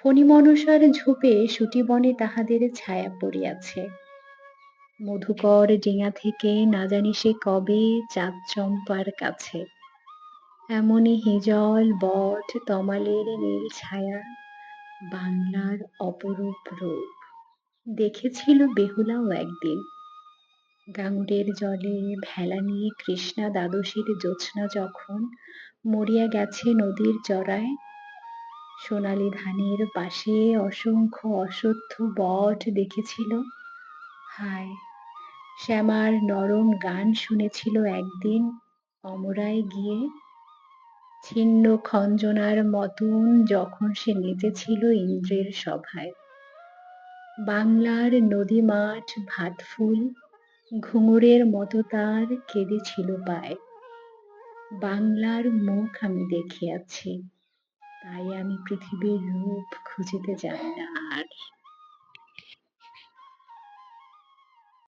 ফণি মনসার ঝোপে বনে তাহাদের ছায়া পড়িয়াছে। মধুকর ডিঙা থেকে না জানি সে কবে চাঁদ চম্পার কাছে। এমনই হিজল বট তমালের নীল ছায়া বাংলার অপরূপ রূপ। দেখেছিল বেহুলাও একদিন। গাঙুরের জলে ভেলা নিয়ে কৃষ্ণা দ্বাদশীর জ্যোৎস্না যখন মরিয়া গেছে নদীর চড়ায় সোনালি ধানের পাশে অসংখ্য অশ্বত্থ বট দেখেছিল। হায়, শ্যামার নরম গান শুনেছিল একদিন অমরায় গিয়ে। ছিন্ন খঞ্জনার মতন যখন সে নেচেছিল ইন্দ্রের সভায়। বাংলার নদী মাঠ ভাতফুল, ঘুঙুরের মতো তার কেঁদেছিল পায়। বাংলার মুখ আমি দেখিয়াছি। তাই আমি পৃথিবীর রূপ খুঁজিতে যাই না আর